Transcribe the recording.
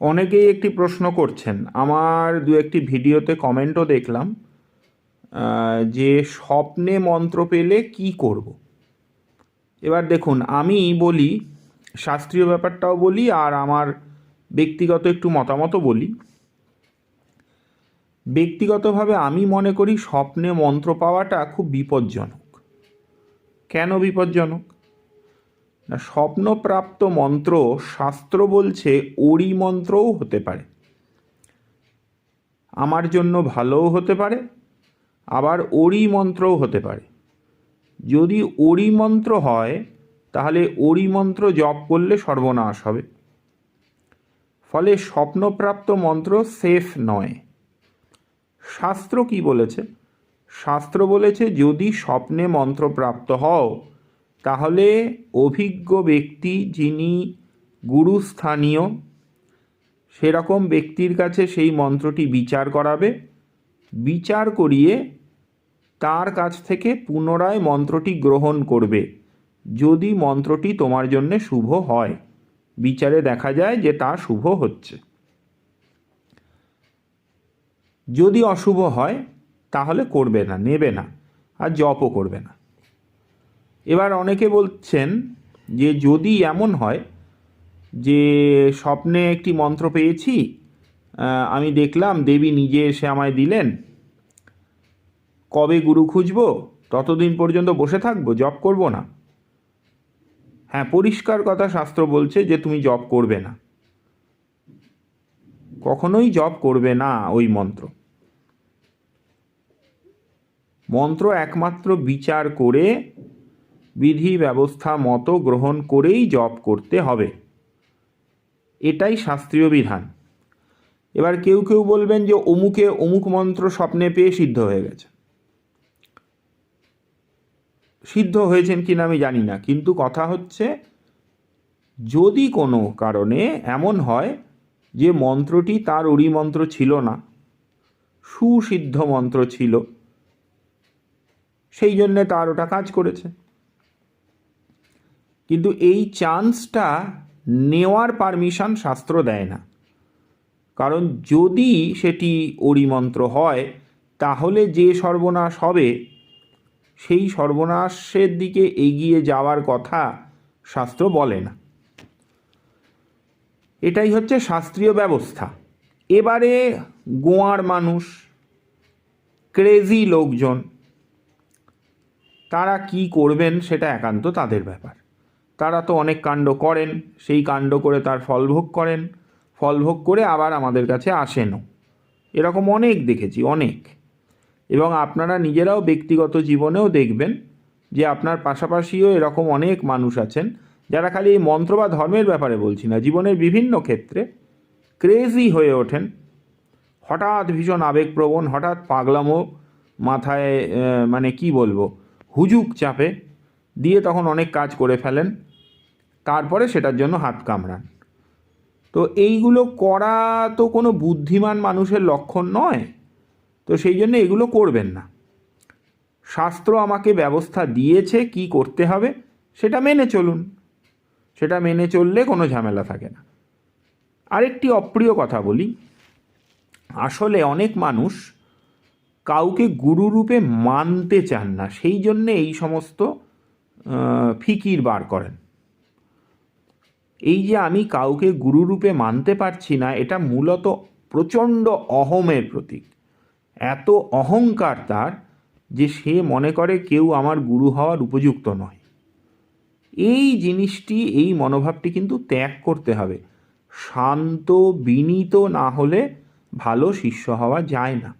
অনেকেই একটি প্রশ্ন করছেন। আমার দু একটি ভিডিওতে কমেন্টও দেখলাম যে স্বপ্নে মন্ত্র পেলে কি করব। এবার দেখুন, আমি বলি, শাস্ত্রীয় ব্যাপারটাও বলি, আর আমার ব্যক্তিগত একটু মতামতও বলি। ব্যক্তিগতভাবে আমি মনে করি স্বপ্নে মন্ত্র পাওয়াটা খুব বিপজ্জনক। কেন বিপজ্জনক? না, স্বপ্নপ্রাপ্ত মন্ত্র, শাস্ত্র বলছে ওরি মন্ত্রও হতে পারে। আমার জন্য ভালোও হতে পারে, আবার ওরি মন্ত্রও হতে পারে। যদি ওরি মন্ত্র হয়, তাহলে ওরি মন্ত্র জপ করলে সর্বনাশ হবে। ফলে স্বপ্নপ্রাপ্ত মন্ত্র সেফ নয়। শাস্ত্র কি বলেছে? শাস্ত্র বলেছে, যদি স্বপ্নে মন্ত্র প্রাপ্ত হও তাহলে অভিজ্ঞ ব্যক্তি যিনি গুরুস্থানীয়, সেরকম ব্যক্তির কাছে সেই মন্ত্রটি বিচার করাবে। বিচার করিয়ে তার কাছ থেকে পুনরায় মন্ত্রটি গ্রহণ করবে, যদি মন্ত্রটি তোমার জন্য শুভ হয়। বিচারে দেখা যায় যে তা শুভ হচ্ছে। যদি অশুভ হয়, তাহলে করবে না, নেবে না, আর জপও করবে না। এবার অনেকে বলছেন যে যদি এমন হয় যে স্বপ্নে একটি মন্ত্র পেয়েছি আমি দেখলাম দেবী নিজে এসে আমায় দিলেন, কবে গুরু খুঁজব, ততদিন পর্যন্ত বসে থাকব জব করব না? হ্যাঁ পরিষ্কার কথা শাস্ত্র বলছে যে তুমি জব করবে না। কখনোই জব করবে না ওই মন্ত্র। মন্ত্র একমাত্র বিচার করে বিধি ব্যবস্থা মতো গ্রহণ করেই জপ করতে হবে। এটাই শাস্ত্রীয় বিধান। এবার কেউ কেউ বলবেন যে, অমুকে অমুক মন্ত্র স্বপ্নে পেয়ে সিদ্ধ হয়ে গেছে। সিদ্ধ হয়েছেন কিনা আমি জানি না, কিন্তু কথা হচ্ছে, যদি কোনো কারণে এমন হয় যে মন্ত্রটি তার ওরি মন্ত্র ছিল না, সুসিদ্ধ মন্ত্র ছিল, সেই জন্যে তার ওটা কাজ করেছে। কিন্তু এই চান্সটা নেওয়ার পারমিশন শাস্ত্র দেয় না। কারণ যদি সেটি অরিমন্ত্র হয়, তাহলে যে সর্বনাশ হবে, সেই সর্বনাশের দিকে এগিয়ে যাওয়ার কথা শাস্ত্র বলে না। এটাই হচ্ছে শাস্ত্রীয় ব্যবস্থা। এবারে গোয়ার মানুষ ক্রেজি লোকজন, তারা কি করবেন সেটা একান্ত তাদের ব্যাপার। তারা তো অনেক কাণ্ড করেন, সেই কাণ্ড করে তার ফলভোগ করেন ফলভোগ করে আবার আমাদের কাছে আসেনও। এরকম অনেক দেখেছি, অনেক। এবং আপনারা নিজেরাও ব্যক্তিগত জীবনেও দেখবেন যে আপনার পাশাপাশিও এরকম অনেক মানুষ আছেন যারা খালি এই মন্ত্র বা ধর্মের ব্যাপারে বলছি না, জীবনের বিভিন্ন ক্ষেত্রে ক্রেজি হয়ে ওঠেন। হঠাৎ ভীষণ আবেগপ্রবণ, হঠাৎ পাগলামো মাথায় মানে কি বলব, হুজুক চাপে দিয়ে তখন অনেক কাজ করে ফেলেন। তারপরে সেটার জন্য হাত কামড়ান। তো এইগুলো করা তো কোনো বুদ্ধিমান মানুষের লক্ষণ নয়। তো সেই জন্য এগুলো করবেন না। শাস্ত্র আমাকে ব্যবস্থা দিয়েছে কি করতে হবে, সেটা মেনে চলুন। সেটা মেনে চললে কোনো ঝামেলা থাকে না। আরেকটি অপ্রিয় কথা বলি। আসলে অনেক মানুষ কাউকে গুরুরূপে মানতে চান না। সেই জন্যে এই সমস্ত ফিকির বার করেন। এই যে আমি কাউকে গুরুরূপে মানতে পারছি না, এটা মূলত প্রচণ্ড অহমের প্রতীক। এত অহংকার তার যে সে মনে করে কেউ আমার গুরু হওয়ার উপযুক্ত নয়। এই জিনিসটি, এই মনোভাবটি কিন্তু ত্যাগ করতে হবে। শান্ত, বিনীত না হলে ভালো শিষ্য হওয়া যায় না।